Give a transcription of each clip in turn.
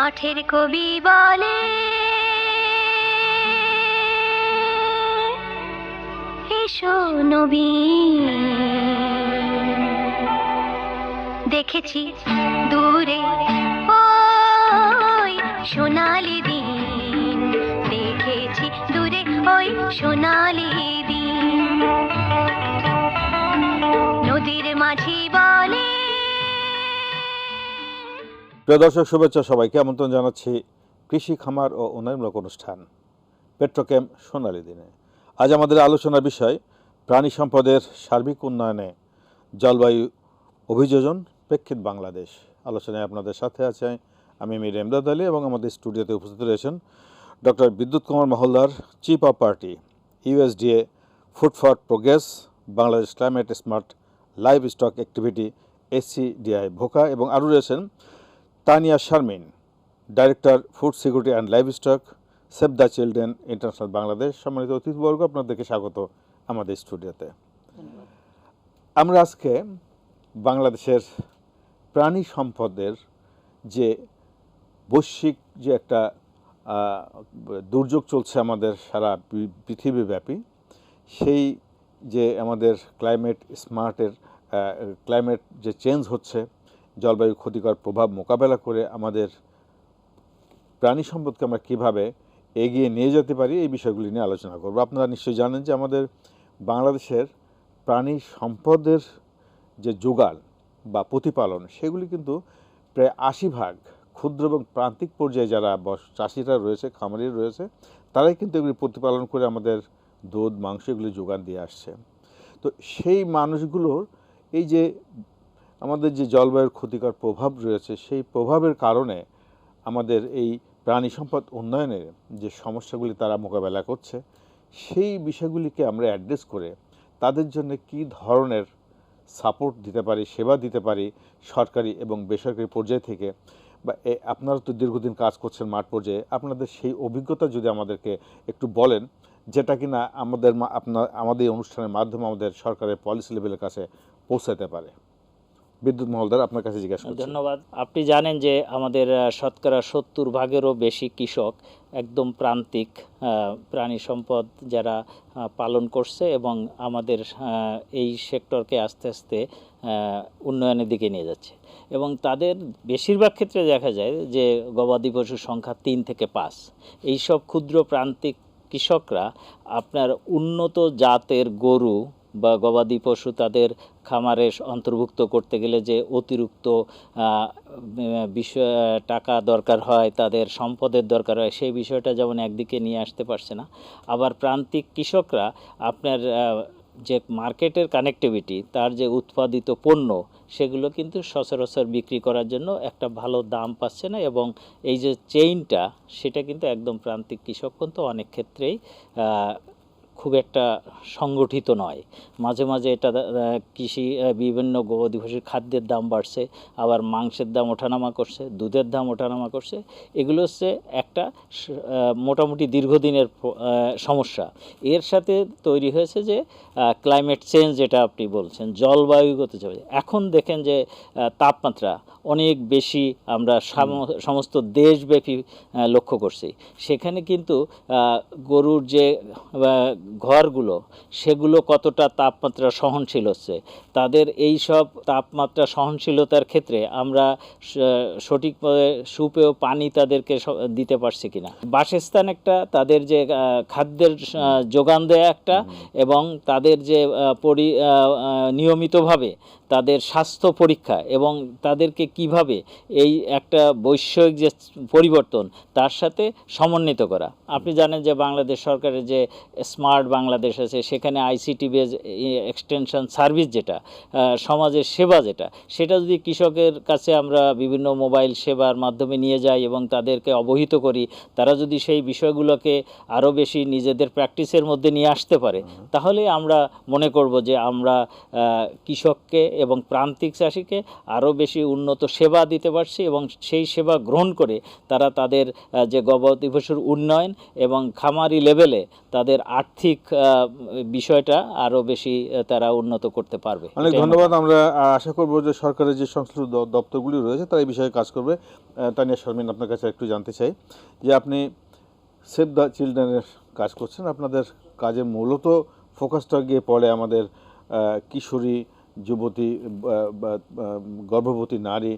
মাঠের কবি বলে এসো নবীন দেখেছি দূরে ওই সোনালি দিন। দেখেছি দূরে ওই সোনালি প্রিয় দর্শক, শুভেচ্ছা সবাইকে। আমন্ত্রণ জানাচ্ছি কৃষি খামার ও উন্নয়নমূলক অনুষ্ঠান পেট্রোকেম সোনালী দিনে। আজ আমাদের আলোচনার বিষয়, প্রাণী সম্পদের সার্বিক উন্নয়নে জলবায়ু অভিযোজন, প্রেক্ষিত বাংলাদেশ। আলোচনায় আপনাদের সাথে আছে আমি মীর এমদাদ আলী এবং আমাদের স্টুডিওতে উপস্থিত রয়েছেন ডক্টর বিদ্যুৎ কুমার মহল্লার chief of party USDA food for progress, Bangladesh climate smart livestock activity SCDI ভোকা এবং আরও রয়েছেন Tania Sharmin director food security and livestock Save the Children International Bangladesh সম্মানিত অতিথিবর্গ আপনাদেরকে স্বাগত আমাদের স্টুডিওতে। আমরা আজকে বাংলাদেশের প্রাণী সম্পদের যে বৈশ্বিক যে একটা দুর্যোগ চলছে আমাদের সারা পৃথিবীব্যাপী সেই যে আমাদের ক্লাইমেট স্মার্টের ক্লাইমেট যে চেঞ্জ হচ্ছে জলবায়ু ক্ষতিকর প্রভাব মোকাবেলা করে আমাদের প্রাণী সম্পদকে আমরা কীভাবে এগিয়ে নিয়ে যেতে পারি এই বিষয়গুলি নিয়ে আলোচনা করব। আপনারা নিশ্চয়ই জানেন যে আমাদের বাংলাদেশের প্রাণী সম্পদের যে যোগান বা প্রতিপালন, সেগুলি কিন্তু প্রায় আশি ভাগ ক্ষুদ্র এবং প্রান্তিক পর্যায়ে যারা চাষিরা রয়েছে, খামারি রয়েছে, তারাই কিন্তু এগুলি প্রতিপালন করে আমাদের দুধ, মাংস এগুলি যোগান দিয়ে আসছে। তো সেই মানুষগুলোর এই যে আমাদের যে জলবায়ুর ক্ষতিকর প্রভাব রয়েছে, সেই প্রভাবের কারণে আমাদের এই প্রাণী সম্পদ উন্নয়নের যে সমস্যাগুলি তারা মোকাবেলা করছে, সেই বিষয়গুলিকে আমরা অ্যাড্রেস করে তাদের জন্য কি ধরনের সাপোর্ট দিতে পারি, সেবা দিতে পারি সরকারি এবং বেসরকারি পর্যায় থেকে? বা আপনারা তো দীর্ঘদিন কাজ করছেন মাঠ পর্যায়ে, আপনাদের সেই অভিজ্ঞতা যদি আমাদেরকে একটু বলেন, যেটা কিনা আমাদের মা- আপনার, আমাদের অনুষ্ঠানের মাধ্যমে আমাদের সরকারের পলিসি লেভেলের কাছে পৌঁছাতে পারে। বিদ্যুৎ মহলদার আপনার কাছে জিজ্ঞাসা করছি। ধন্যবাদ। আপনি জানেন যে আমাদের শতকরা সত্তর ভাগেরও বেশি কৃষক একদম প্রান্তিক প্রাণী সম্পদ যারা পালন করছে এবং আমাদের এই সেক্টরকে আস্তে আস্তে উন্নয়নের দিকে নিয়ে যাচ্ছে। এবং তাদের বেশিরভাগ ক্ষেত্রে দেখা যায় যে গবাদি পশুর সংখ্যা তিন থেকে পাঁচ। এইসব ক্ষুদ্র প্রান্তিক কৃষকরা আপনার উন্নত জাতের গরু বা গবাদি পশু তাদের খামারে অন্তর্ভুক্ত করতে গেলে যে অতিরিক্ত বিষয় টাকা দরকার হয়, তাদের সম্পদের দরকার হয়, সেই বিষয়টা যেমন একদিকে নিয়ে আসতে পারছে না। আবার প্রান্তিক কৃষকরা আপনার যে মার্কেটের কানেক্টিভিটি তার যে উৎপাদিত পণ্য, সেগুলো কিন্তু সচরাচর বিক্রি করার জন্য একটা ভালো দাম পাচ্ছে না এবং এই যে চেইনটা সেটা কিন্তু একদম প্রান্তিক কৃষক কিন্তু অনেক ক্ষেত্রেই খুব একটা সংগঠিত নয়। মাঝে মাঝে এটা কৃষি বিভিন্ন গবাদি পশুর খাদ্যের দাম বাড়ছে, আবার মাংসের দাম ওঠানামা করছে, দুধের দাম ওঠানামা করছে। এগুলো হচ্ছে একটা মোটামুটি দীর্ঘদিনের সমস্যা। এর সাথে তৈরি হয়েছে যে ক্লাইমেট চেঞ্জ যেটা আপনি বলছেন, জলবায়ুগত জলবায়ু। এখন দেখেন যে তাপমাত্রা অনেক বেশি আমরা সাম- সমস্ত দেশব্যাপী লক্ষ্য করছি। সেখানে কিন্তু গরুর যে ঘরগুলো সেগুলো কতটা তাপমাত্রা সহনশীল হচ্ছে? তাদের এই সব তাপমাত্রা সহনশীলতার ক্ষেত্রে আমরা সঠিকভাবে সুপেয় পানি তাদেরকে দিতে পারছি কিনা? বাসস্থান একটা তাদের যে খাদ্যের যোগান দেয়া একটা এবং তাদের যে পরি নিয়মিতভাবে তাদের স্বাস্থ্য পরীক্ষা এবং তাদেরকে কীভাবে এই একটা বৈষয়িক যে পরিবর্তন তার সাথে সমন্বিত করা। আপনি জানেন যে বাংলাদেশ সরকারের যে স্মার্ট বাংলাদেশ আছে সেখানে আইসিটি বেজ এক্সটেনশন সার্ভিস যেটা সমাজের সেবা যেটা সেটা যদি কৃষকের কাছে আমরা বিভিন্ন মোবাইল সেবার মাধ্যমে নিয়ে যাই এবং তাদেরকে অবহিত করি তারা যদি সেই বিষয়গুলোকে আরও বেশি নিজেদের প্র্যাকটিসের মধ্যে নিয়ে আসতে পারে তাহলে আমরা মনে করব যে আমরা কৃষককে এবং প্রান্তিক চাষিকে আরও বেশি উন্নত সেবা দিতে পারছি এবং সেই সেবা গ্রহণ করে তারা তাদের যে গবাদি পশুর উন্নয়ন এবং খামারি লেভেলে তাদের আর্থিক বিষয়টা আরও বেশি তারা উন্নত করতে পারবে। অনেক ধন্যবাদ। আমরা আশা করব যে সরকারের যে সংশ্লিষ্ট দপ্তরগুলি রয়েছে তারা এই বিষয়ে কাজ করবে। তানিয়া শর্মিন আপনার কাছে একটু জানতে চাই যে আপনি সেভ দ্য চিলড্রেনের কাজ করছেন। আপনাদের কাজে মূলত ফোকাসটা গিয়ে পড়ে আমাদের কিশোরী যুবতী গর্ভবতী নারী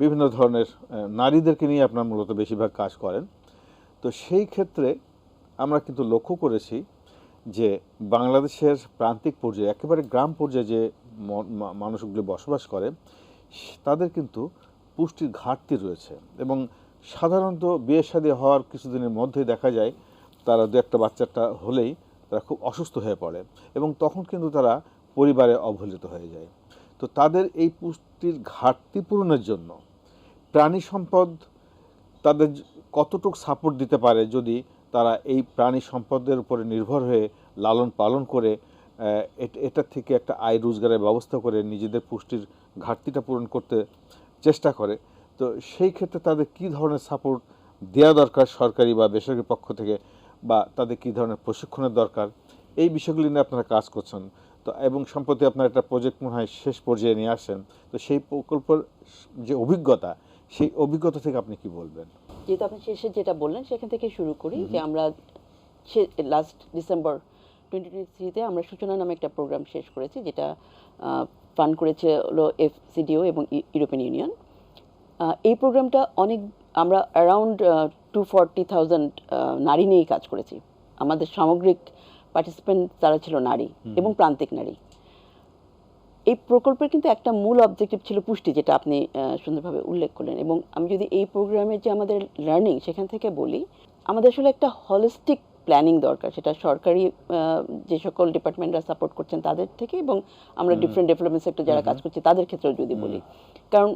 বিভিন্ন ধরনের নারীদেরকে নিয়ে আপনার মূলত বেশিরভাগ কাজ করেন। তো সেই ক্ষেত্রে আমরা কিন্তু লক্ষ্য করেছি যে বাংলাদেশের প্রান্তিক পর্যায়ে, একেবারে গ্রাম পর্যায়ে যে মানুষগুলি বসবাস করে, তাদের কিন্তু পুষ্টির ঘাটতি রয়েছে এবং সাধারণত বিয়ে শাদী হওয়ার কিছুদিনের মধ্যে দেখা যায়, তারা দু একটা বাচ্চাটা হলেই তারা খুব অসুস্থ হয়ে পড়ে এবং তখন কিন্তু তারা পরিবারে অবহেলিত হয়ে যায়। তো তাদের এই পুষ্টির ঘাটতি পূরণের জন্য প্রাণী সম্পদ তাদের কতটুকু সাপোর্ট দিতে পারে যদি তারা এই প্রাণী সম্পদের উপরে নির্ভর হয়ে লালন পালন করে এট- থেকে একটা আয় রোজগারের ব্যবস্থা করে নিজেদের পুষ্টির ঘাটতিটা পূরণ করতে চেষ্টা করে, তো সেই ক্ষেত্রে তাদের কি ধরনের সাপোর্ট দেওয়া দরকার সরকারি বা বেসরকারি পক্ষ থেকে বা তাদের কি ধরনের প্রশিক্ষণের দরকার? এই বিষয়গুলি নিয়ে আপনারা কাজ করছেন। তো এবং সম্প্রতি আপনার একটা প্রজেক্ট মনে হয় শেষ পর্যায়ে নিয়ে আসেন। তো সেই প্রকল্পের যে অভিজ্ঞতা সেই অভিজ্ঞতা থেকে আপনি কি বলবেন? যেহেতু আপনি শেষে যেটা বললেন সেখান থেকে শুরু করি যে আমরা লাস্ট ডিসেম্বর টোয়েন্টি টোয়েন্টি থ্রিতে আমরা সূচনা নামে একটা প্রোগ্রাম শেষ করেছি যেটা ফান্ড করেছে হলো এফসিডিও এবং ই- ইউরোপিয়ান ইউনিয়ন এই প্রোগ্রামটা অনেক আমরা অ্যারাউন্ড টু ফর্টি থাউজেন্ড নারী নিয়েই কাজ করেছি। আমাদের সামগ্রিক পার্টিসিপেন্ট তারা ছিল নারী এবং প্রান্তিক নারী। এই প্রকল্পের কিন্তু একটা মূল অবজেক্টিভ ছিল পুষ্টি যেটা আপনি সুন্দরভাবে উল্লেখ করলেন। এবং আমি যদি এই প্রোগ্রামের যে আমাদের লার্নিং সেখান থেকে বলি আমাদের আসলে একটা হলিস্টিক প্ল্যানিং দরকার সেটা সরকারি যে সকল ডিপার্টমেন্টরা সাপোর্ট করছেন তাদের থেকে এবং আমরা ডিফারেন্ট ডেভেলপমেন্ট সেক্টর যারা কাজ করছি তাদের ক্ষেত্রেও যদি বলি। কারণ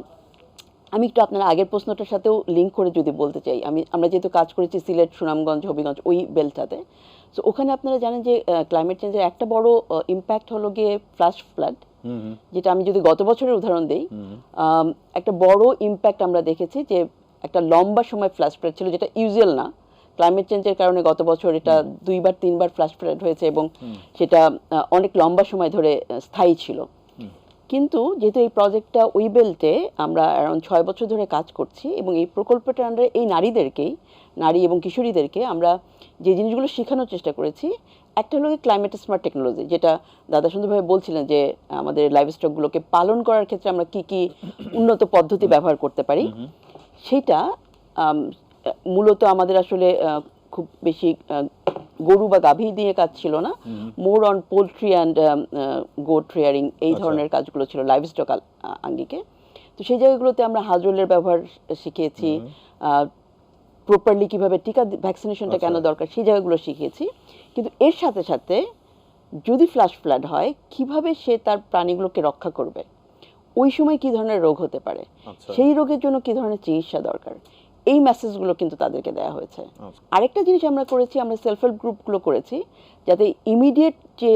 আমি একটু আপনার আগের প্রশ্নটার সাথেও লিঙ্ক করে যদি বলতে চাই আমি আমরা যেহেতু কাজ করেছি সিলেট সুনামগঞ্জ হবিগঞ্জ ওই বেলটাতে। সো ওখানে আপনারা জানেন যে ক্লাইমেট চেঞ্জের একটা বড় ইম্প্যাক্ট হলো গিয়ে ফ্লাশ ফ্লাড যেটা আমি যদি গত বছরের উদাহরণ দিই একটা বড় ইম্প্যাক্ট আমরা দেখেছি যে একটা লম্বা সময় ফ্ল্যাশ ফ্লাড ছিল যেটা ইউজুয়াল না। ক্লাইমেট চেঞ্জের কারণে গত বছর এটা দুইবার তিনবার ফ্ল্যাশ ফ্লাড হয়েছে এবং সেটা অনেক লম্বা সময় ধরে স্থায়ী ছিল। কিন্তু যেহেতু এই প্রজেক্টটা ওই বেল্টে আমরা অ্যারাউন্ড ছয় বছর ধরে কাজ করছি এবং এই প্রকল্পটার আন্ডারে এই নারীদেরকেই নারী এবং কিশোরীদেরকে আমরা যে জিনিসগুলো শেখানোর চেষ্টা করেছি একটা হলো ক্লাইমেট স্মার্ট টেকনোলজি যেটা দাদা সুন্দরভাবে বলছিলেন যে আমাদের লাইভ স্টকগুলোকে পালন করার ক্ষেত্রে আমরা কি কি উন্নত পদ্ধতি ব্যবহার করতে পারি সেটা মূলত আমাদের আসলে খুব বেশি গরু বা গাভী দিয়ে কাজ ছিল না। More on poultry and goat rearing এই আচ্ছা। ধরনের কাজগুলো ছিল লাইভ স্টক আঙ্গিকে। তো সেই জায়গাগুলোতে আমরা হাজরের ব্যবহার শিখিয়েছি প্রপারলি কীভাবে টিকা ভ্যাকসিনেশনটা কেন আচ্ছা। দরকার সেই জায়গাগুলো শিখিয়েছি কিন্তু এর সাথে সাথে যদি ফ্ল্যাশ ফ্লাড হয় কীভাবে সে তার প্রাণীগুলোকে রক্ষা করবে? ওই সময় কি ধরনের রোগ হতে পারে? আচ্ছা। সেই রোগের জন্য কি ধরনের চিকিৎসা দরকার? এই মেসেজগুলো কিন্তু তাদেরকে দেওয়া হয়েছে। আরেকটা জিনিস আমরা করেছি আমরা সেলফ হেল্প গ্রুপগুলো করেছি যাতে ইমিডিয়েট যে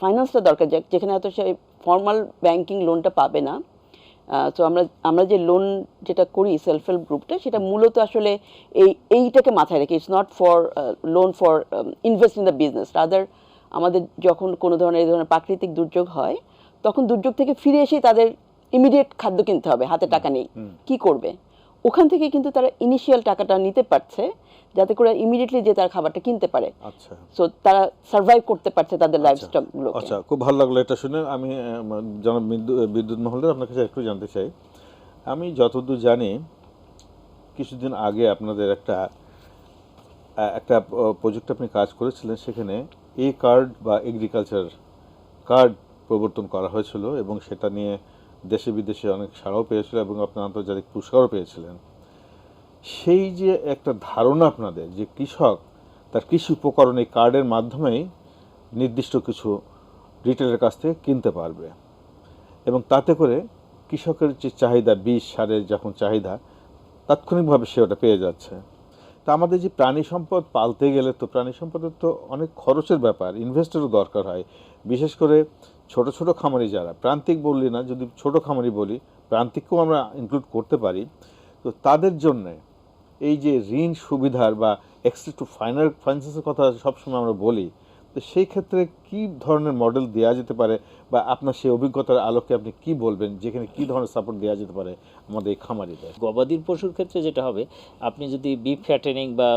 ফাইন্যান্সটা দরকার যেখানে হয়তো সে ফর্মাল ব্যাংকিং লোনটা পাবে না তো আমরা আমরা যে লোন যেটা করি সেলফ হেল্প গ্রুপটা সেটা মূলত আসলে এই এইটাকে মাথায় রেখে it's not for loan for invest in the business rather আমাদের যখন কোনো ধরনের এই ধরনের প্রাকৃতিক দুর্যোগ হয় তখন দুর্যোগ থেকে ফিরে এসেই তাদের ইমিডিয়েট খাদ্য কিনতে হবে হাতে টাকা নেই। কি করবে? ওখান থেকে কিন্তু তারা ইনিশিয়াল টাকাটা নিতে পারছে যাতে করে ইমিডিয়েটলি যে তার খাবারটা কিনতে পারে। আচ্ছা। সো তারা সার্ভাইভ করতে পারছে তাদের লাইফ আচ্ছা। স্টকগুলোকে আচ্ছা খুব ভালো লাগল এটা শুনে। আমি জনাব বিদ্যুৎ বিদ্যুৎ মহলদের আপনার কাছে একটু জানতে চাই। আমি যতদূর জানি কিছুদিন আগে আপনাদের একটা একটা প্রজেক্ট আপনি কাজ করেছিলেন সেখানে এ কার্ড বা এগ্রিকালচার কার্ড প্রবর্তন করা হয়েছিল এবং সেটা নিয়ে দেশে বিদেশে অনেক সাড়াও পেয়েছিল এবং আপনি আন্তর্জাতিক পুরস্কারও পেয়েছিলেন। সেই যে একটা ধারণা আপনাদের যে কৃষক তার কৃষি উপকরণ এই কার্ডের মাধ্যমেই নির্দিষ্ট কিছু রিটেলের কাছ থেকে কিনতে পারবে এবং তাতে করে কৃষকের যে চাহিদা, বীজ, সারের যখন চাহিদা, তাৎক্ষণিকভাবে সে ওটা পেয়ে যাচ্ছে। তা আমাদের যে প্রাণী সম্পদ পালতে গেলে তো প্রাণী সম্পদের তো অনেক খরচের ব্যাপার ইনভেস্টেরও দরকার হয়। বিশেষ করে ছোট ছোট খামারি যারা, প্রান্তিক বললি না, যদি ছোট খামারি বলি, প্রান্তিককেও আমরা ইনক্লুড করতে পারি। তো তাদের জন্য এই যে ঋণ সুবিধার বা এক্সেস টু ফাইনাল ফাইন্যান্সের কথা সবসময় আমরা বলি তো সেই ক্ষেত্রে কি ধরনের মডেল দেওয়া যেতে পারে বা আপনার সেই অভিজ্ঞতার আলোকে আপনি কি বলবেন? যেখানে কি ধরনের সাপোর্ট দেওয়া যেতে পারে আমাদের এই খামারিদের? গবাদির পশুর ক্ষেত্রে যেটা হবে, আপনি যদি বিফ ফ্যাটেনিং বা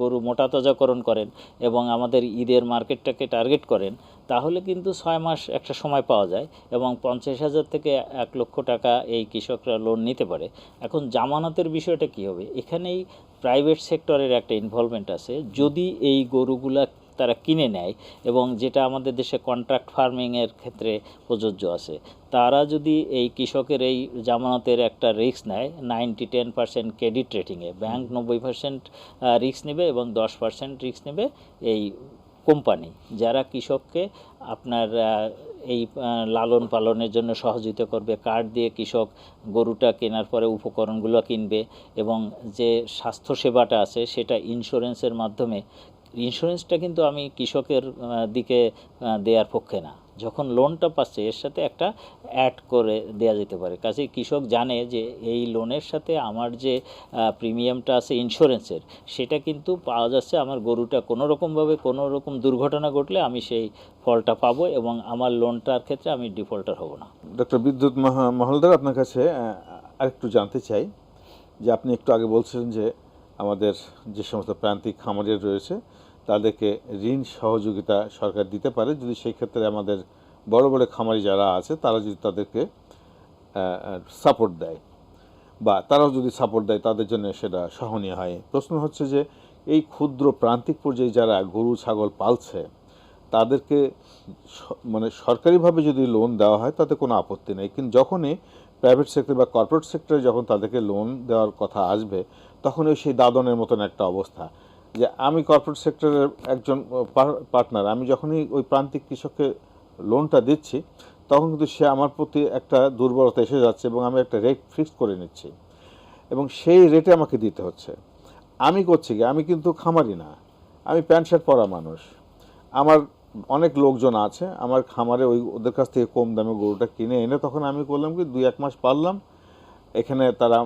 গরু মোটা তাজাকরণ করেন এবং আমাদের ঈদের মার্কেটটাকে টার্গেট করেন, তাহলে কিন্তু ছয় মাস একটা সময় পাওয়া যায় এবং পঞ্চাশ হাজার থেকে এক লক্ষ টাকা এই কৃষকরা লোন নিতে পারে। এখন জামানতের বিষয়টা কি হবে? এখানেই প্রাইভেট সেক্টরের একটা ইনভলভমেন্ট আছে। যদি এই গরুগুলা তারা কিনে নেয় এবং যেটা আমাদের দেশে কন্ট্রাক্ট ফার্মিংয়ের ক্ষেত্রে প্রযোজ্য আছে। তারা যদি এই কৃষকের এই জামানতের একটা রিস্ক নেয় নাইনটি টেন পার্সেন্ট ক্রেডিট রেটিংয়ে ব্যাংক নব্বই পার্সেন্ট রিস্ক নেবে এবং দশ পার্সেন্ট রিস্ক নেবে এই কোম্পানি যারা কৃষককে আপনার এই লালন পালনের জন্য সহযোগিতা করবে কার্ড দিয়ে কৃষক গরুটা কেনার পরে উপকরণগুলো কিনবে এবং যে স্বাস্থ্য সেবাটা আছে, সেটা ইন্স্যুরেন্সের মাধ্যমে ইন্স্যুরেন্সটা কিন্তু আমি কৃষকের দিকে দেওয়ার পক্ষে না। যখন লোনটা পাচ্ছে, এর সাথে একটা অ্যাড করে দেওয়া যেতে পারে। কাজেই কৃষক জানে যে এই লোনের সাথে আমার যে প্রিমিয়ামটা আছে ইন্স্যুরেন্সের সেটা কিন্তু পাওয়া যাচ্ছে আমার গরুটা। কোনো রকমভাবে কোনো রকম দুর্ঘটনা ঘটলে আমি সেই ফলটা পাবো এবং আমার লোনটার ক্ষেত্রে আমি ডিফল্টার হব না। ডক্টর বিদ্যুৎ মহা- মহলদার, আপনার কাছে আরেকটু জানতে চাই যে আপনি একটু আগে বলছিলেন যে আমাদের যে সমস্ত প্রান্তিক খামারের রয়েছে তাদেরকে ঋণ সহযোগিতা সরকার দিতে পারে। যদি সেই ক্ষেত্রে আমাদের বড় বড় খামারি যারা আছে, তারা যদি তাদেরকে সাপোর্ট দেয় বা তারাও যদি সাপোর্ট দেয়, তাদের জন্য সেটা সহনীয় হয়। প্রশ্ন হচ্ছে যে, এই ক্ষুদ্র প্রান্তিক পর্যায়ে যারা গরু, ছাগল পালছে, তাদেরকে মানে সরকারিভাবে যদি লোন দেওয়া হয়, তাতে কোনো আপত্তি নেই। কিন্তু যখনই প্রাইভেট সেক্টর বা কর্পোরেট সেক্টরে যখন তাদেরকে লোন দেওয়ার কথা আসবে তখন ওই সেই দাদনের মতন একটা অবস্থা। যে আমি কর্পোরেট সেক্টরের একজন পার্টনার আমি যখনই ওই প্রান্তিক কৃষককে লোনটা দিচ্ছি, তখন কিন্তু সে আমার প্রতি একটা দুর্বলতা এসে যাচ্ছে এবং আমি একটা রেট ফিক্স করে নিচ্ছি। এবং সেই রেটে আমাকে দিতে হচ্ছে। আমি করছি কি? আমি কিন্তু খামারি না। আমি প্যান্ট শার্ট পরা মানুষ। আমার অনেক লোকজন আছে, আমার খামারে ওই ওদের কাছ থেকে কম দামে গরুটা কিনে এনে তখন আমি করলাম কি, দুই এক মাস পারলাম এখানে তারা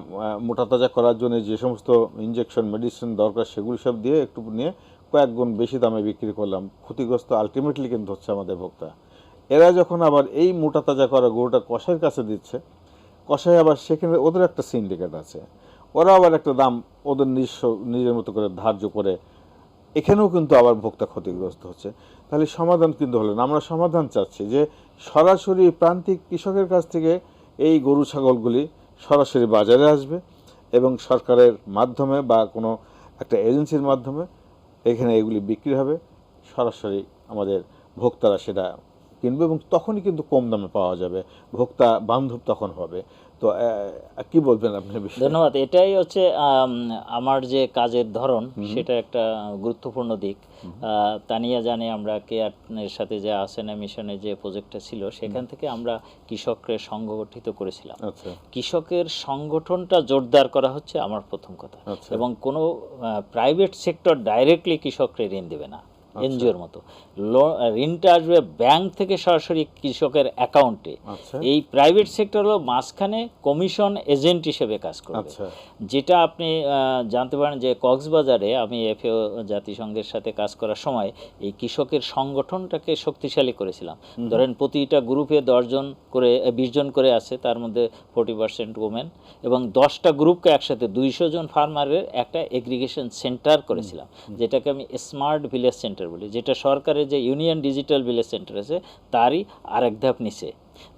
মোটা তাজা করার জন্য যে সমস্ত ইঞ্জেকশন মেডিসিন দরকার সেগুলো সব দিয়ে একটু নিয়ে কয়েক গুণ বেশি দামে বিক্রি করলাম। ক্ষতিগ্রস্ত আলটিমেটলি কিন্তু হচ্ছে আমাদের ভোক্তা। এরা যখন আবার এই মোটা তাজা করা গরুটা কষাইয়ের কাছে দিচ্ছে কষাই আবার সেখানে ওদের একটা সিন্ডিকেট আছে। ওরা আবার একটা দাম ওদের নিজস্ব, নিজের মতো করে ধার্য করে এখানেও কিন্তু আবার ভোক্তা ক্ষতিগ্রস্ত হচ্ছে। তাহলে সমাধান কিন্তু হলো না। আমরা সমাধান চাচ্ছি যে সরাসরি প্রান্তিক কৃষকের কাছ থেকে এই গরু, ছাগলগুলি সরাসরি বাজারে আসবে এবং সরকারের মাধ্যমে বা কোনো একটা এজেন্সির মাধ্যমে এখানে এগুলি বিক্রি হবে, সরাসরি আমাদের ভোক্তারা সেটা কিনবে এবং তখনই কিন্তু কম দামে পাওয়া যাবে। ভোক্তা বান্ধব তখন হবে। তো কি বলবেন আপনি বিষয়ে? ধন্যবাদ। এটাই হচ্ছে আমার যে কাজের ধরন সেটা একটা গুরুত্বপূর্ণ দিক। তানিয়া জানে আমরা কেয়ারের সাথে যে আসেনা মিশনে যে প্রজেক্টটা ছিল সেখান থেকে আমরা কৃষককে সংগঠিত করেছিলাম। আচ্ছা। কৃষকের সংগঠনটা জোরদার করা হচ্ছে আমার প্রথম কথা। আচ্ছা। এবং কোনো প্রাইভেট সেক্টর ডাইরেক্টলি কৃষককে ঋণ দেবে না। এনজিওর মতো। ঋণটা আসবে ব্যাংক থেকে সরাসরি কৃষকের অ্যাকাউন্টে। আচ্ছা। এই প্রাইভেট সেক্টর হলো মাঝখানে কমিশন এজেন্ট হিসেবে কাজ করবে। আচ্ছা। যেটা আপনি জানতে পারেন যে কক্সবাজারে আমি এফএও জাতিসংঘের সাথে কাজ করার সময় এই কৃষকের সংগঠনটাকে শক্তিশালী করেছিলাম। ধরেন প্রতিটা গ্রুপে দশজন করে বিশ জন করে আছে তার মধ্যে ফোর্টি পার্সেন্ট ওমেন এবং দশটা গ্রুপকে একসাথে দুইশো জন ফার্মারের একটা এগ্রিগেশন সেন্টার করেছিলাম। যেটাকে আমি স্মার্ট ভিলেজ সেন্টার বলি, যেটা সরকারের যে ইউনিয়ন ডিজিটাল ভিলেজ সেন্টার আছে, তারই আরেক ধাপ নিচে,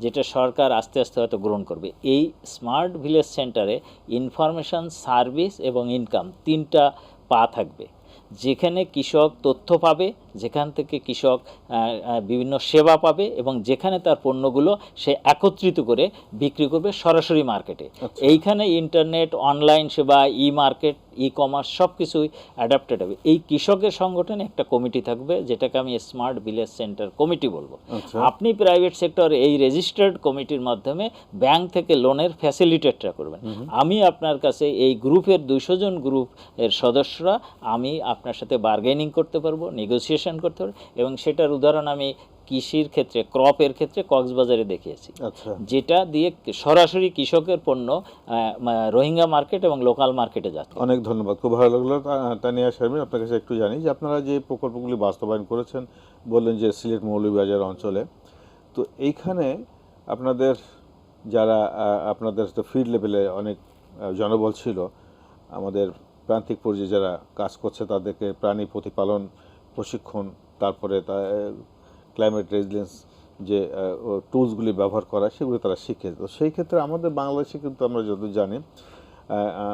যেটা সরকার আস্তে আস্তে হয়তো গ্রহণ করবে। এই স্মার্ট ভিলেজ সেন্টারে ইনফরমেশান, সার্ভিস এবং ইনকাম তিনটা পা থাকবে। যেখানে কৃষক তথ্য পাবে, যেখান থেকে কৃষক বিভিন্ন সেবা পাবে এবং যেখানে তার পণ্যগুলো সে একত্রিত করে বিক্রি করবে সরাসরি মার্কেটে। এইখানে ইন্টারনেট অনলাইন সেবা ই মার্কেট ই কমার্স সব কিছুই অ্যাডাপ্টেড হবে। এই কৃষকের সংগঠনে একটা কমিটি থাকবে যেটাকে আমি স্মার্ট ভিলেজ সেন্টার কমিটি বলব। আচ্ছা। আপনি প্রাইভেট সেক্টর এই রেজিস্টার্ড কমিটির মাধ্যমে ব্যাংক থেকে লোনের ফ্যাসিলিটেটটা করবেন। আমি আপনার কাছে এই গ্রুপের দুইশো জন গ্রুপ এর সদস্যরা আমি আপনার সাথে বার্গেনিং করতে পারব নেগোসিয়েশন করতে পারব এবং সেটার উদাহরণ আমি কৃষির ক্ষেত্রে ক্রপের ক্ষেত্রে কক্সবাজারে দেখিয়েছি। আচ্ছা। যেটা দিয়ে সরাসরি কৃষকের পণ্য রোহিঙ্গা মার্কেট এবং লোকাল মার্কেটে যাচ্ছে। অনেক ধন্যবাদ। খুব ভালো লাগল তানিয়া শারমিন আপনার কাছে একটু জানি যে আপনারা যে প্রকল্পগুলি বাস্তবায়ন করেছেন বললেন যে সিলেট মৌলভীবাজার অঞ্চলে তো এইখানে আপনাদের যারা আপনাদের তো ফিল্ড লেভেলে অনেক জনবল ছিল আমাদের প্রান্তিক পর্যায়ে যারা কাজ করছে তাদেরকে প্রাণী প্রতিপালন প্রশিক্ষণ তারপরে তা ক্লাইমেট রেজিলেন্স যে টুলসগুলি ব্যবহার করা সেগুলি তারা শিখে। তো সেই ক্ষেত্রে আমাদের বাংলাদেশে কিন্তু আমরা যতদূর জানি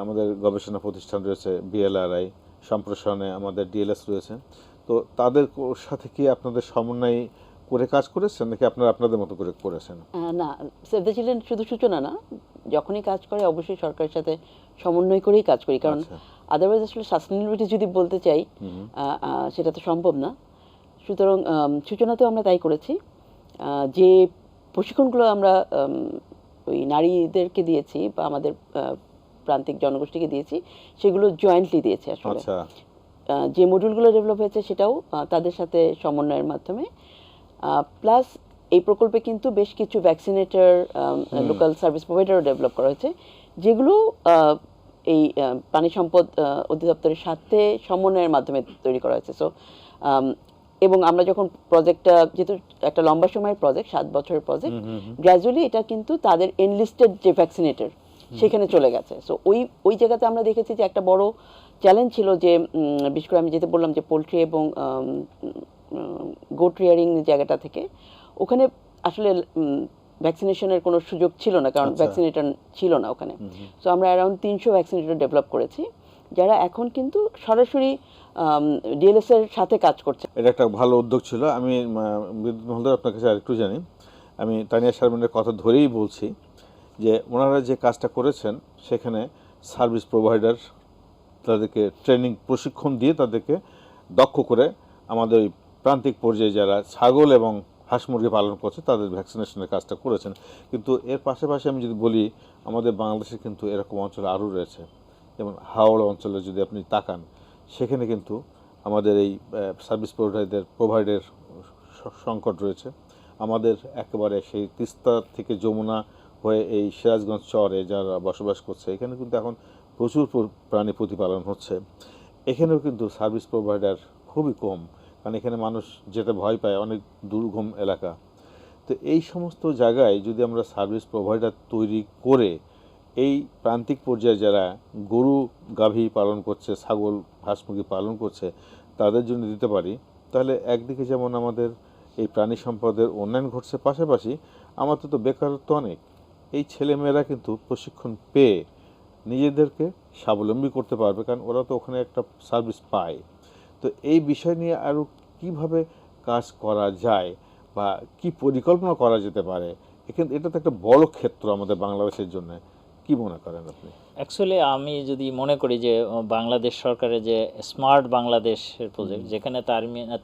আমাদের গবেষণা প্রতিষ্ঠান রয়েছে বিএলআরআই সম্প্রসারণে আমাদের ডিএলএস রয়েছে। তো তাদের সাথে কি আপনাদের সমন্বয় করে কাজ করেছেন নাকি আপনারা আপনাদের মতো করে করেছেন? না সেভ দ্য চিলড্রেন শুধু সূচনা না যখনই কাজ করে অবশ্যই সরকারের সাথে সমন্বয় করেই কাজ করি। কারণ আচ্ছা। আদারওয়াইজ আসলে সাস্টেনেবিলিটি যদি বলতে চাই সেটা তো সম্ভব না। সুতরাং সূচনাতেও আমরা তাই করেছি। যে প্রশিক্ষণগুলো আমরা ওই নারীদেরকে দিয়েছি বা আমাদের প্রান্তিক জনগোষ্ঠীকে দিয়েছি সেগুলো জয়েন্টলি দিয়েছি আসলে। আচ্ছা। যে মডিউলগুলো ডেভেলপ হয়েছে সেটাও তাদের সাথে সমন্বয়ের মাধ্যমে। প্লাস এই প্রকল্পে কিন্তু বেশ কিছু ভ্যাকসিনেটর লোকাল সার্ভিস প্রোভাইডারও ডেভেলপ করা হয়েছে। যেগুলো এই পানি সম্পদ অধিদপ্তরের সাথে সমন্বয়ের মাধ্যমে তৈরি করা হয়েছে। সো এবং আমরা যখন প্রজেক্টটা যেহেতু একটা লম্বা সময়ের প্রজেক্ট সাত বছরের প্রজেক্ট গ্র্যাজুয়ালি এটা কিন্তু তাদের এনলিস্টেড যে ভ্যাকসিনেটর সেখানে চলে গেছে। সো ওই ওই জায়গাতে আমরা দেখেছি যে একটা বড় চ্যালেঞ্জ ছিল যে বিশেষ করে আমি যেতে বললাম যে পোলট্রি এবং গোট রিয়ারিং জায়গাটা থেকে ওখানে আসলে ভ্যাকসিনেশনের কোনো সুযোগ ছিল না কারণ আচ্ছা। ভ্যাকসিনেটর ছিল না ওখানে। সো আমরা অ্যারাউন্ড তিনশো ভ্যাকসিনেটর ডেভেলপ করেছি। যারা এখন কিন্তু সরাসরি ডিএলএস এর সাথে কাজ করছে। এটা একটা ভালো উদ্যোগ ছিল। আমি বিদ্যুৎ মহোদয় আপনার কাছে আরেকটু জানি। আমি তানিয়া শারমিনের কথা ধরেই বলছি যে, ওনারা যে কাজটা করেছেন, সেখানে সার্ভিস প্রোভাইডার তাদেরকে ট্রেনিং, প্রশিক্ষণ দিয়ে তাদেরকে দক্ষ করে আমাদের ওই প্রান্তিক পর্যায়ে যারা ছাগল এবং হাঁস মুরগি পালন করছে, তাদের ভ্যাকসিনেশনের কাজটা করেছেন। কিন্তু এর পাশাপাশি আমি যদি বলি, আমাদের বাংলাদেশে কিন্তু এরকম অঞ্চল আরও রয়েছে। যেমন হাওড়া অঞ্চলে যদি আপনি তাকান, সেখানে কিন্তু আমাদের এই সার্ভিস প্রোভাইডারদের প্রোভাইডের সংকট রয়েছে। আমাদের একেবারে সেই তিস্তা থেকে যমুনা হয়ে এই সিরাজগঞ্জ চরে যারা বসবাস করছে, এখানে কিন্তু এখন প্রচুর প্রাণী প্রতিপালন হচ্ছে। এখানেও কিন্তু সার্ভিস প্রোভাইডার খুবই কম, কারণ এখানে মানুষ যেতে ভয় পায়, অনেক দুর্গম এলাকা। তো এই সমস্ত জায়গায় যদি আমরা সার্ভিস প্রোভাইডার তৈরি করে এই প্রান্তিক পর্যায়ে যারা গরু গাভী পালন করছে, ছাগল হাঁস মুরগি পালন করছে, তাদের জন্য দিতে পারি। তাহলে একদিকে যেমন আমাদের এই প্রাণী সম্পদের উন্নয়ন ঘটছে, পাশাপাশি আমাদের তো বেকারত্ব অনেক। এই ছেলেমেয়েরা কিন্তু প্রশিক্ষণ পেয়ে নিজেদেরকে স্বাবলম্বী করতে পারবে, কারণ ওরা তো ওখানে একটা সার্ভিস পায়। তো এই বিষয় নিয়ে আরও কীভাবে কাজ করা যায় বা কি পরিকল্পনা করা যেতে পারে এখানে এটা তো একটা বড় ক্ষেত্র আমাদের বাংলাদেশের জন্য। কি মনে করেন আপনি? অ্যাকচুয়ালি আমি যদি মনে করি যে বাংলাদেশ সরকারের যে স্মার্ট বাংলাদেশের প্রজেক্ট যেখানে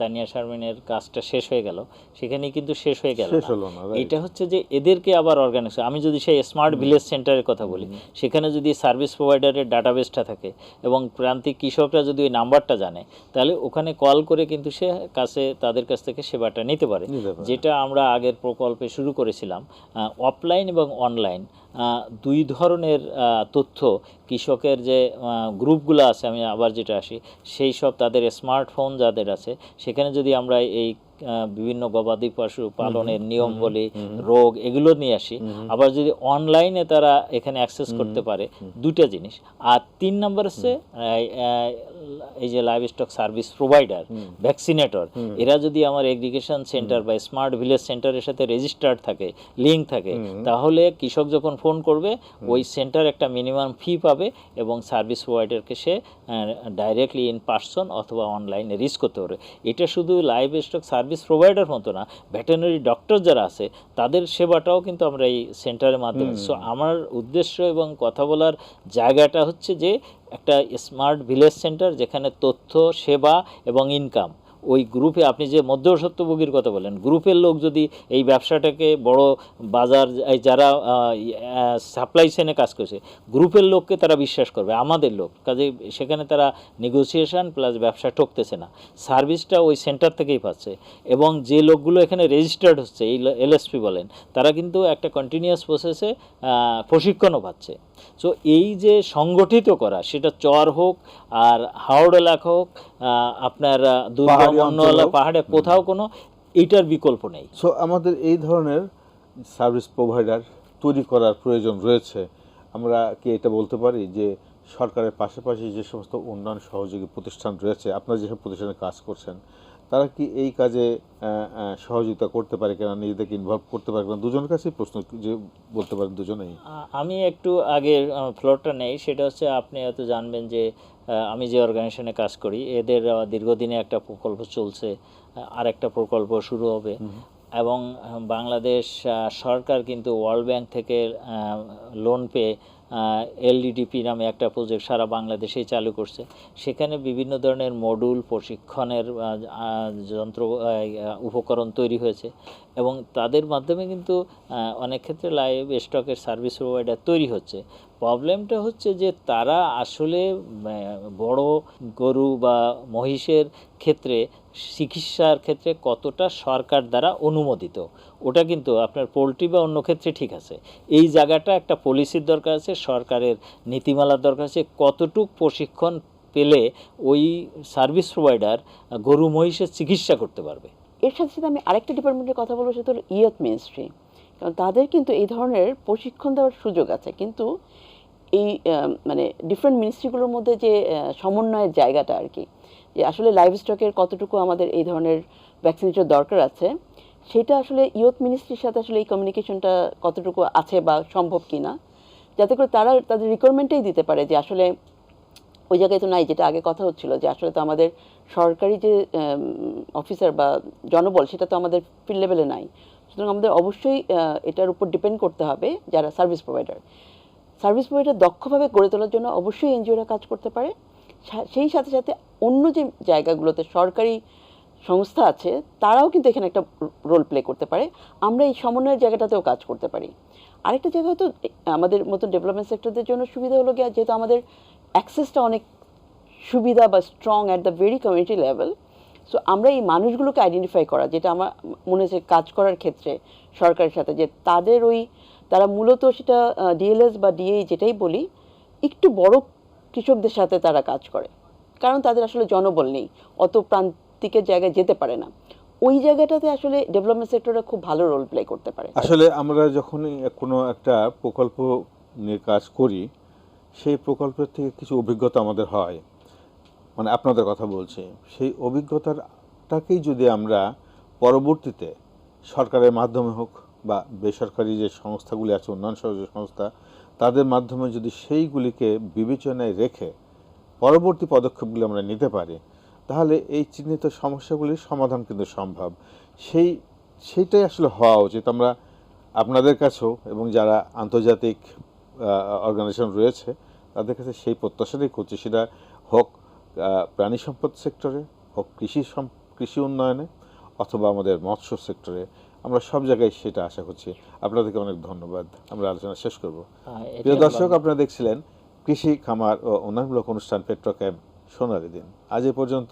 তানিয়া শারমিনের কাজটা শেষ হয়ে গেল সেখানে কিন্তু শেষ হয়ে গেল. এটা হচ্ছে যে এদেরকে আবার অর্গানাইজেশন আমি যদি সেই স্মার্ট ভিলেজ সেন্টারের কথা বলি সেখানে যদি সার্ভিস প্রোভাইডারের ডাটাবেসটা থাকে এবং প্রান্তিক কৃষকরা যদি ওই নাম্বারটা জানে তাহলে ওখানে কল করে কিন্তু সে কাছে তাদের কাছ থেকে সেবাটা নিতে পারে। যেটা আমরা আগের প্রকল্পে শুরু করেছিলাম অফলাইন এবং অনলাইন দুই ধরনের তথ্য কৃষকের যে গ্রুপগুলো আছে আমি আবার যেটা আসি সেই সব তাদের স্মার্টফোন যাদের আছে সেখানে যদি আমরা এই বিভিন্ন গবাদি পশু পালনের নিয়ম বলি রোগ এগুলো নিয়ে আসি আবার যদি অনলাইনে তারা এখানে অ্যাক্সেস করতে পারে দুটা জিনিস। আর তিন নম্বর হচ্ছে এই যে livestock service provider vaccinator এরা যদি আমার এগ্রিগেশন সেন্টার বা স্মার্ট ভিলেজ সেন্টারের সাথে রেজিস্টার্ড থাকে লিঙ্ক থাকে তাহলে কৃষক যখন ফোন করবে ওই সেন্টার একটা মিনিমাম ফি পাবে এবং সার্ভিস প্রোভাইডারকে সে ডাইরেক্টলি ইন পার্সন অথবা অনলাইনে রিচ করতে পারবে। এটা শুধু লাইভ স্টক সার্ভিস প্রোভাইডার মতো না ভেটেনারি ডক্টর যারা আছে তাদের সেবাটাও কিন্তু আমরা এই সেন্টারের মাধ্যমে। সো আমার উদ্দেশ্য এবং কথা বলার জায়গাটা হচ্ছে যে একটা স্মার্ট ভিলেজ সেন্টার যেখানে তথ্য সেবা এবং ইনকাম ওই গ্রুপে আপনি যে মধ্যস্বত্বভোগীর কথা বলেন, গ্রুপের লোক যদি এই ব্যবসাটাকে বড় বাজার যারা সাপ্লাই চেনে কাজ করছে, গ্রুপের লোককে তারা বিশ্বাস করবে, আমাদের লোক। কাজে সেখানে তারা নেগোসিয়েশন প্লাস ব্যবসা ঠকতেছে না। সার্ভিসটা ওই সেন্টার থেকেই পাচ্ছে। এবং যে লোকগুলো এখানে রেজিস্টার্ড হচ্ছে, এই এলএসপি বলেন, তারা কিন্তু একটা কন্টিনিউয়াস প্রসেসে প্রশিক্ষণও পাচ্ছে। সো এই যে সংগঠিত করা, সেটা চর হোক আর হাওড় এলাকা হোক আপনার দুর্গম পাহাড়ি কোথাও কোনো এটার বিকল্প নেই। সো আমাদের এই ধরনের সার্ভিস প্রোভাইডার তৈরি করার প্রয়োজন রয়েছে। আমরা কি এটা বলতে পারি যে সরকারের পাশাপাশি যে সমস্ত উন্নয়ন সহযোগী প্রতিষ্ঠান রয়েছে আপনারা যেসব প্রতিষ্ঠানে কাজ করছেন তারা কি এই কাজে সহযোগিতা করতে পারে কিনা নিজেদেরকে ইনভলভ করতে পারে কিনা দুজনের কাছেই প্রশ্ন যে বলতে পারেন দুজনেই। আমি একটু আগের ফ্লোরটা নেই সেটা হচ্ছে আপনি হয়তো জানবেন যে আমি যে অর্গানাইজেশনে কাজ করি এদের দীর্ঘদিনে একটা প্রকল্প চলছে আর একটা প্রকল্প শুরু হবে। এবং বাংলাদেশ সরকার কিন্তু ওয়ার্ল্ড ব্যাংক থেকে লোন পেয়ে এলডিডিপি নামে একটা প্রজেক্ট সারা বাংলাদেশেই চালু করছে। সেখানে বিভিন্ন ধরনের মডুল প্রশিক্ষণের যন্ত্র উপকরণ তৈরি হয়েছে এবং তাদের মাধ্যমে কিন্তু অনেক ক্ষেত্রে লাইভ স্টকের সার্ভিস প্রোভাইডার তৈরি হচ্ছে। প্রবলেমটা হচ্ছে যে তারা আসলে বড় গরু বা মহিষের ক্ষেত্রে, চিকিৎসার ক্ষেত্রে কতটা সরকার দ্বারা অনুমোদিত? ওটা কিন্তু আপনার পোলট্রি বা অন্য ক্ষেত্রে ঠিক আছে। এই জায়গাটা একটা পলিসির দরকার আছে, সরকারের নীতিমালার দরকার আছে। কতটুক প্রশিক্ষণ পেলে ওই সার্ভিস প্রোভাইডার গরু মহিষের চিকিৎসা করতে পারবে? এর সাথে সাথে আমি আরেকটা ডিপার্টমেন্টের কথা বলব, সেটা হলো ইয়ত মিনিস্ট্রি কারণ তাদের কিন্তু এই ধরনের প্রশিক্ষণ দেওয়ার সুযোগ আছে। কিন্তু এই মানে ডিফারেন্ট মিনিস্ট্রিগুলোর মধ্যে যে সমন্বয়ের জায়গাটা আর কি, যে আসলে লাইভ স্টকের কতটুকু আমাদের এই ধরনের ভ্যাকসিনেশন দরকার আছে সেটা আসলে ইয়ুথ মিনিস্ট্রির সাথে আসলে এই কমিউনিকেশনটা কতটুকু আছে বা সম্ভব কি না যাতে করে তারা তাদের রিকোয়ারমেন্টেই দিতে পারে যে আসলে ওই জায়গায় তো নাই, যেটা আগে কথা হচ্ছিল যে আসলে তো আমাদের সরকারি যে অফিসার বা জনবল সেটা তো আমাদের ফিল্ড লেভেলে নাই। সুতরাং আমাদের অবশ্যই এটার উপর ডিপেন্ড করতে হবে যারা সার্ভিস প্রোভাইডার সার্ভিস প্রোভাইডার দক্ষভাবে গড়ে তোলার জন্য অবশ্যই এনজিওরা কাজ করতে পারে। সেই সাথে সাথে অন্য যে জায়গাগুলোতে সরকারি সংস্থা আছে, তারাও কিন্তু এখানে একটা রোল প্লে করতে পারে। আমরা এই সমন্বয়ের জায়গাটাতেও কাজ করতে পারি। আরেকটা জায়গা হয়তো আমাদের মতো ডেভেলপমেন্ট সেক্টরদের জন্য সুবিধা হলো গিয়ে, যেহেতু আমাদের অ্যাক্সেসটা অনেক সুবিধা বা strong at the very community level so আমরা এই মানুষগুলোকে আইডেন্টিফাই করা, যেটা আমার মনে হচ্ছে কাজ করার ক্ষেত্রে সরকারের সাথে, যে তাদের ওই, তারা মূলত সেটা ডিএলএস বা ডিএ যেটাই বলি, একটু বড় কৃষকদের সাথে তারা কাজ করে। কারণ তাদের আসলে জনবল নেই। অত প্রান্তিকের জায়গায় যেতে পারে না। ওই জায়গাটাতে আসলে ডেভেলপমেন্ট সেক্টররা খুব ভালো রোল প্লে করতে পারে। আসলে আমরা যখনই কোনো একটা প্রকল্প নিয়ে কাজ করি, সেই প্রকল্পের থেকে কিছু অভিজ্ঞতা আমাদের হয়। মানে আপনাদের কথা বলছি। সেই অভিজ্ঞতাটাকেই যদি আমরা পরবর্তীতে সরকারের মাধ্যমে হোক বা বেসরকারি যে সংস্থাগুলি আছে, উন্নয়ন সহযোগী সংস্থা, তাদের মাধ্যমে যদি সেইগুলিকে বিবেচনায় রেখে পরবর্তী পদক্ষেপগুলি আমরা নিতে পারি তাহলে এই চিহ্নিত সমস্যাগুলির সমাধান কিন্তু সম্ভব। সেই সেইটাই আসলে হওয়া উচিত। আমরা আপনাদের কাছেও এবং যারা আন্তর্জাতিক অর্গানাইজেশন রয়েছে তাদের কাছে সেই প্রত্যাশাটাই করছি। সেটা হোক প্রাণী সম্পদ সেক্টরে হোক কৃষি কৃষি উন্নয়নে অথবা আমাদের মৎস্য সেক্টরে আমরা সব জায়গায় সেটা আশা করছি। আপনাদেরকে অনেক ধন্যবাদ। আমরা আলোচনা শেষ করব। প্রিয় দর্শক আপনারা দেখছিলেন কৃষি খামার ও উন্নয়নমূলক অনুষ্ঠান পেট্রোক্যাম্প সোনালী দিন আজ এ পর্যন্ত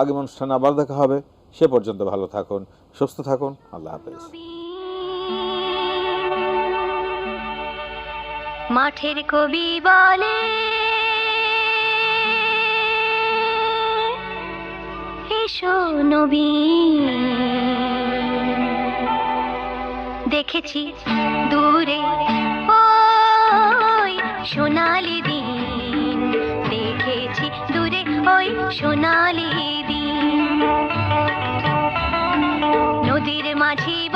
আগামী অনুষ্ঠানে আবার দেখা হবে। সে পর্যন্ত ভালো থাকুন, সুস্থ থাকুন। আল্লাহ হাফেজ। মাঠের কবি বলে, এসো নবীন দেখেছি দূরে, ওই সোনালি দিন। সোনালি দিন। নদীর মাঝি